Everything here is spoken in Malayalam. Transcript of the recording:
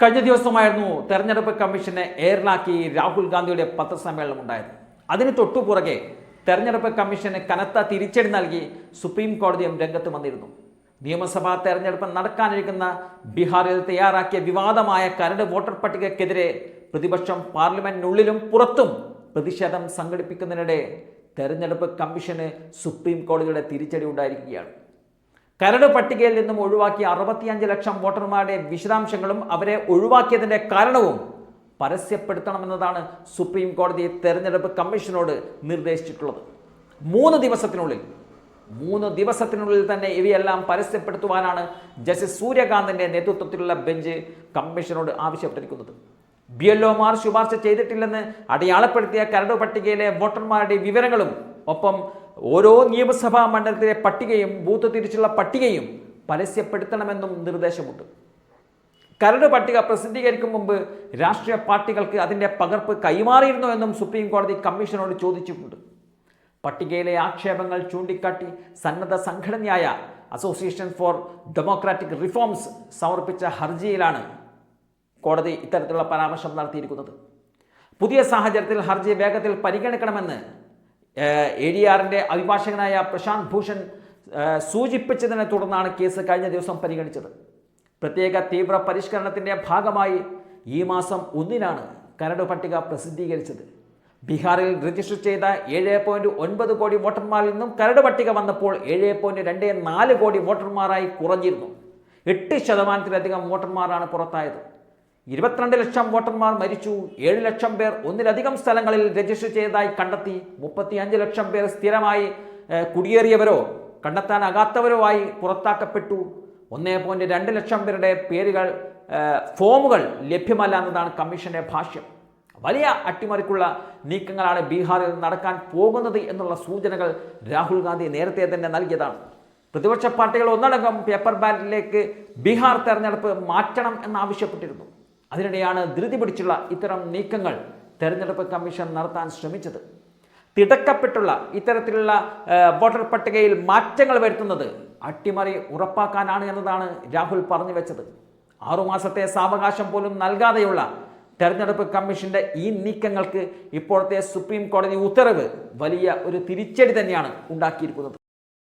കഴിഞ്ഞ ദിവസമായിരുന്നു തെരഞ്ഞെടുപ്പ് കമ്മീഷനെ എയറിലാക്കി രാഹുൽ ഗാന്ധിയുടെ പത്രസമ്മേളനം ഉണ്ടായത്. അതിന് തൊട്ടുപുറകെ തെരഞ്ഞെടുപ്പ് കമ്മീഷന് കനത്ത തിരിച്ചടി നൽകി സുപ്രീം കോടതിയും രംഗത്ത് വന്നിരുന്നു. നിയമസഭാ തെരഞ്ഞെടുപ്പ് നടക്കാനിരിക്കുന്ന ബീഹാറിൽ തയ്യാറാക്കിയ വിവാദമായ കരട് വോട്ടർ പട്ടികക്കെതിരെ പ്രതിപക്ഷം പാർലമെന്റിനുള്ളിലും പുറത്തും പ്രതിഷേധം സംഘടിപ്പിക്കുന്നതിനിടെ തെരഞ്ഞെടുപ്പ് കമ്മീഷന് സുപ്രീം കോടതിയുടെ തിരിച്ചടി ഉണ്ടായിരിക്കുകയാണ്. കരട് പട്ടികയിൽ നിന്നും ഒഴിവാക്കിയ അറുപത്തിയഞ്ച് ലക്ഷം വോട്ടർമാരുടെ വിശദാംശങ്ങളും അവരെ ഒഴിവാക്കിയതിന്റെ കാരണവും പരസ്യപ്പെടുത്തണമെന്നതാണ് സുപ്രീം കോടതി തെരഞ്ഞെടുപ്പ് കമ്മീഷനോട് നിർദ്ദേശിച്ചിട്ടുള്ളത്. മൂന്ന് ദിവസത്തിനുള്ളിൽ മൂന്ന് ദിവസത്തിനുള്ളിൽ തന്നെ ഇവയെല്ലാം പരസ്യപ്പെടുത്തുവാനാണ് ജസ്റ്റിസ് സൂര്യകാന്തിന്റെ നേതൃത്വത്തിലുള്ള ബെഞ്ച് കമ്മീഷനോട് ആവശ്യപ്പെട്ടിരിക്കുന്നത്. ബി എൽ ശുപാർശ ചെയ്തിട്ടില്ലെന്ന് അടയാളപ്പെടുത്തിയ കരട് പട്ടികയിലെ വോട്ടർമാരുടെ വിവരങ്ങളും ഒപ്പം ഓരോ നിയമസഭാ മണ്ഡലത്തിലെ പട്ടികയും ബൂത്ത് തിരിച്ചുള്ള പട്ടികയും പരസ്യപ്പെടുത്തണമെന്നും നിർദ്ദേശമുണ്ട്. കരട് പട്ടിക പ്രസിദ്ധീകരിക്കും മുമ്പ് രാഷ്ട്രീയ പാർട്ടികൾക്ക് അതിന്റെ പകർപ്പ് കൈമാറിയിരുന്നു എന്നും സുപ്രീം കോടതി കമ്മീഷനോട് ചോദിച്ചിട്ടുണ്ട്. പട്ടികയിലെ ആക്ഷേപങ്ങൾ ചൂണ്ടിക്കാട്ടി സന്നദ്ധ സംഘടനയായ അസോസിയേഷൻ ഫോർ ഡെമോക്രാറ്റിക് റിഫോംസ് സമർപ്പിച്ച ഹർജിയിലാണ് കോടതി ഇത്തരത്തിലുള്ള പരാമർശം നടത്തിയിരിക്കുന്നത്. പുതിയ സാഹചര്യത്തിൽ ഹർജി വേഗത്തിൽ പരിഗണിക്കണമെന്ന് എ ഡി ആറിന്റെ അഭിഭാഷകനായ പ്രശാന്ത് ഭൂഷൺ സൂചിപ്പിച്ചതിനെ തുടർന്നാണ് കേസ് കഴിഞ്ഞ ദിവസം പരിഗണിച്ചത്. പ്രത്യേക തീവ്ര പരിഷ്കരണത്തിന്റെ ഭാഗമായി ഈ മാസം ഒന്നിനാണ് കരട് പട്ടിക പ്രസിദ്ധീകരിച്ചത്. ബീഹാറിൽ രജിസ്റ്റർ ചെയ്ത ഏഴ് പോയിന്റ് ഒൻപത് കോടി വോട്ടർമാരിൽ നിന്നും കരട് പട്ടിക വന്നപ്പോൾ ഏഴ് പോയിന്റ് രണ്ട് നാല് കോടി വോട്ടർമാരായി കുറഞ്ഞിരുന്നു. എട്ട് ശതമാനത്തിലധികം വോട്ടർമാരാണ് പുറത്തായത്. ഇരുപത്തിരണ്ട് ലക്ഷം വോട്ടർമാർ മരിച്ചു ഏഴ് ലക്ഷം പേർ ഒന്നിലധികം സ്ഥലങ്ങളിൽ രജിസ്റ്റർ ചെയ്തതായി കണ്ടെത്തി മുപ്പത്തി അഞ്ച് ലക്ഷം പേർ സ്ഥിരമായി കുടിയേറിയവരോ കണ്ടെത്താനാകാത്തവരോ ആയി പുറത്താക്കപ്പെട്ടു. ഒന്നേ പോയിന്റ് രണ്ട് ലക്ഷം പേരുടെ പേരുകൾ ഫോമുകൾ ലഭ്യമല്ല എന്നതാണ് കമ്മീഷന്റെ ഭാഷ്യം. വലിയ അട്ടിമറിക്കുള്ള നീക്കങ്ങളാണ് ബീഹാറിൽ നടക്കാൻ പോകുന്നത് എന്നുള്ള സൂചനകൾ രാഹുൽ ഗാന്ധി നേരത്തെ തന്നെ നൽകിയതാണ്. പ്രതിപക്ഷ പാർട്ടികൾ ഒന്നടങ്കം പേപ്പർ ബാലറ്റിലേക്ക് ബീഹാർ തെരഞ്ഞെടുപ്പ് മാറ്റണം എന്നാവശ്യപ്പെട്ടിരുന്നു. അതിനിടെയാണ് ധൃതി പിടിച്ചുള്ള ഇത്തരം നീക്കങ്ങൾ തെരഞ്ഞെടുപ്പ് കമ്മീഷൻ നടത്താൻ ശ്രമിച്ചത്. തിടക്കപ്പെട്ടുള്ള ഇത്തരത്തിലുള്ള വോട്ടർ പട്ടികയിൽ മാറ്റങ്ങൾ വരുത്തുന്നത് അട്ടിമറി ഉറപ്പാക്കാനാണ് എന്നതാണ് രാഹുൽ പറഞ്ഞു വെച്ചത്. ആറുമാസത്തെ സാവകാശം പോലും നൽകാതെയുള്ള തെരഞ്ഞെടുപ്പ് കമ്മീഷന്റെ ഈ നീക്കങ്ങൾക്ക് ഇപ്പോഴത്തെ സുപ്രീം കോടതി ഉത്തരവ് വലിയ ഒരു തിരിച്ചടി തന്നെയാണ് ഉണ്ടാക്കിയിരിക്കുന്നത്.